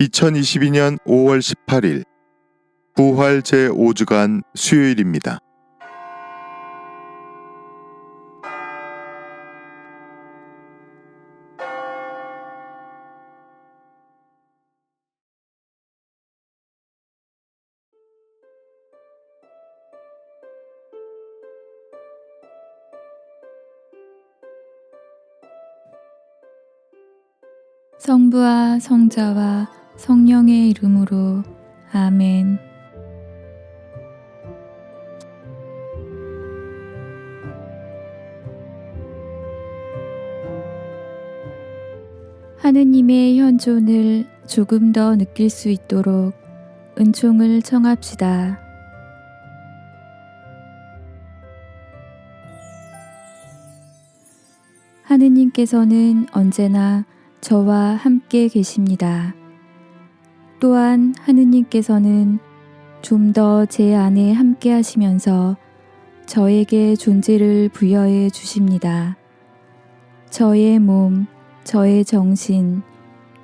2022년 5월 18일 부활 제5주간 수요일입니다. 성부와 성자와 성령의 이름으로 아멘. 하느님의 현존을 조금 더 느낄 수 있도록 은총을 청합시다. 하느님께서는 언제나 저와 함께 계십니다. 또한 하느님께서는 좀 더 제 안에 함께 하시면서 저에게 존재를 부여해 주십니다. 저의 몸, 저의 정신,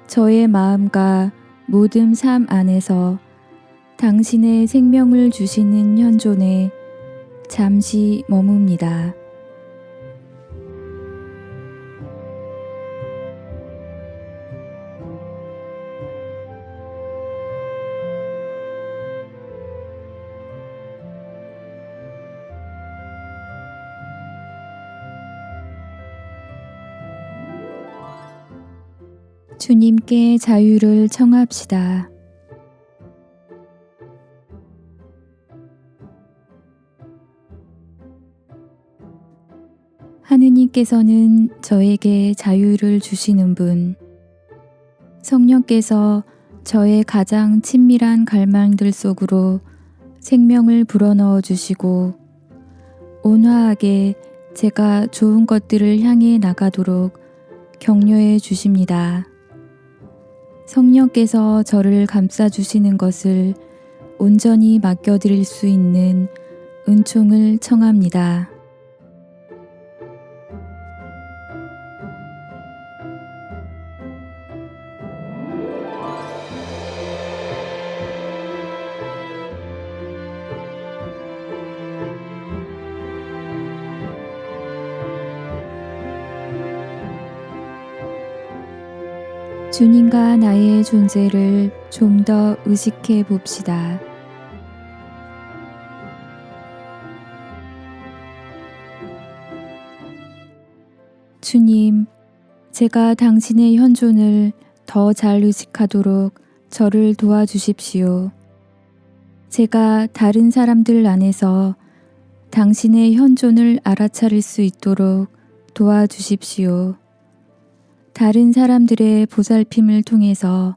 저의 마음과 모든 삶 안에서 당신의 생명을 주시는 현존에 잠시 머뭅니다. 주님께 자유를 청합시다. 하느님께서는 저에게 자유를 주시는 분, 성령께서 저의 가장 친밀한 갈망들 속으로 생명을 불어넣어 주시고, 온화하게 제가 좋은 것들을 향해 나가도록 격려해 주십니다. 성령께서 저를 감싸주시는 것을 온전히 맡겨드릴 수 있는 은총을 청합니다. 주님과 나의 존재를 좀 더 의식해 봅시다. 주님, 제가 당신의 현존을 더 잘 의식하도록 저를 도와주십시오. 제가 다른 사람들 안에서 당신의 현존을 알아차릴 수 있도록 도와주십시오. 다른 사람들의 보살핌을 통해서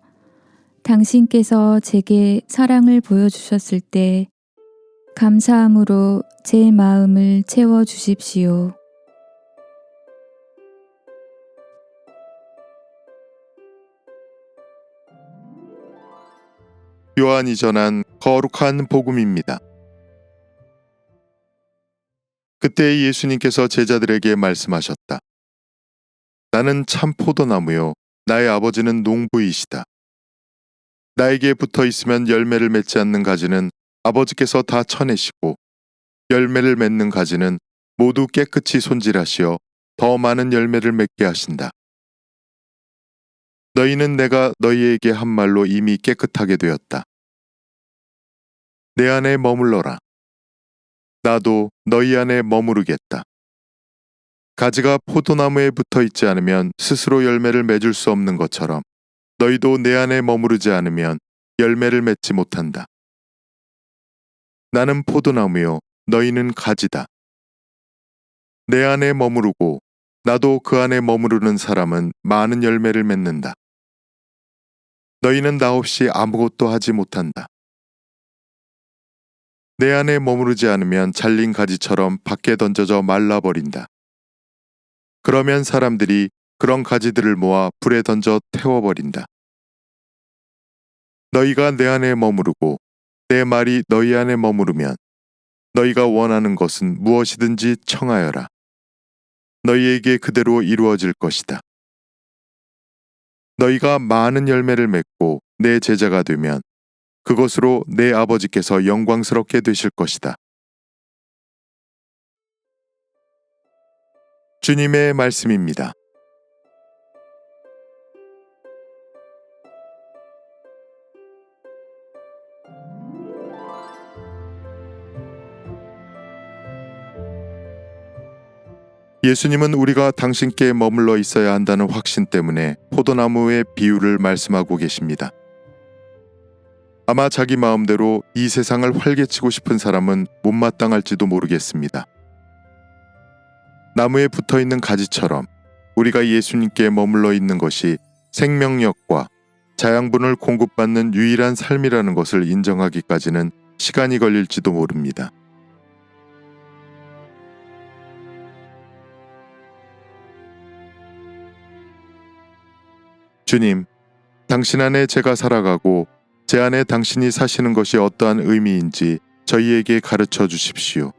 당신께서 제게 사랑을 보여주셨을 때 감사함으로 제 마음을 채워 주십시오. 요한이 전한 거룩한 복음입니다. 그때 예수님께서 제자들에게 말씀하셨다. 나는 참 포도나무요. 나의 아버지는 농부이시다. 나에게 붙어 있으면 열매를 맺지 않는 가지는 아버지께서 다 쳐내시고 열매를 맺는 가지는 모두 깨끗이 손질하시어 더 많은 열매를 맺게 하신다. 너희는 내가 너희에게 한 말로 이미 깨끗하게 되었다. 내 안에 머물러라. 나도 너희 안에 머무르겠다. 가지가 포도나무에 붙어 있지 않으면 스스로 열매를 맺을 수 없는 것처럼 너희도 내 안에 머무르지 않으면 열매를 맺지 못한다. 나는 포도나무요, 너희는 가지다. 내 안에 머무르고 나도 그 안에 머무르는 사람은 많은 열매를 맺는다. 너희는 나 없이 아무것도 하지 못한다. 내 안에 머무르지 않으면 잘린 가지처럼 밖에 던져져 말라버린다. 그러면 사람들이 그런 가지들을 모아 불에 던져 태워버린다. 너희가 내 안에 머무르고 내 말이 너희 안에 머무르면 너희가 원하는 것은 무엇이든지 청하여라. 너희에게 그대로 이루어질 것이다. 너희가 많은 열매를 맺고 내 제자가 되면 그것으로 내 아버지께서 영광스럽게 되실 것이다. 주님의 말씀입니다. 예수님은 우리가 당신께 머물러 있어야 한다는 확신 때문에 포도나무의 비유를 말씀하고 계십니다. 아마 자기 마음대로 이 세상을 활개치고 싶은 사람은 못마땅할지도 모르겠습니다. 나무에 붙어 있는 가지처럼 우리가 예수님께 머물러 있는 것이 생명력과 자양분을 공급받는 유일한 삶이라는 것을 인정하기까지는 시간이 걸릴지도 모릅니다. 주님, 당신 안에 제가 살아가고 제 안에 당신이 사시는 것이 어떠한 의미인지 저희에게 가르쳐 주십시오.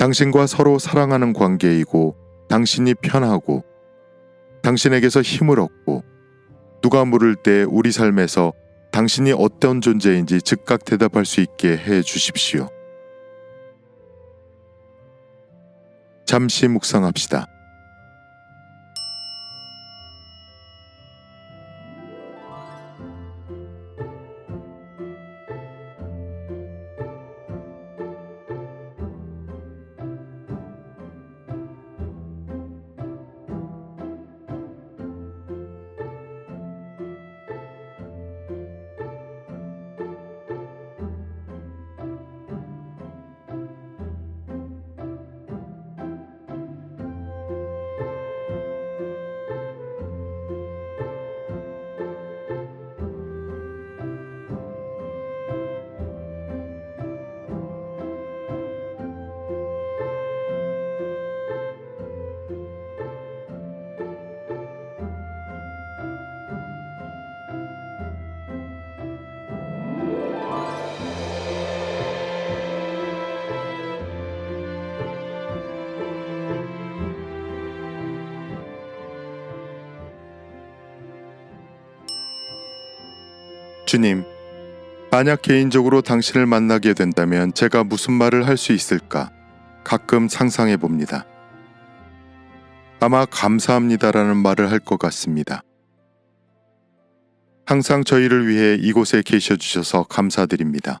당신과 서로 사랑하는 관계이고 당신이 편하고 당신에게서 힘을 얻고 누가 물을 때 우리 삶에서 당신이 어떤 존재인지 즉각 대답할 수 있게 해 주십시오. 잠시 묵상합시다. 주님, 만약 개인적으로 당신을 만나게 된다면 제가 무슨 말을 할 수 있을까 가끔 상상해 봅니다. 아마 감사합니다라는 말을 할 것 같습니다. 항상 저희를 위해 이곳에 계셔 주셔서 감사드립니다.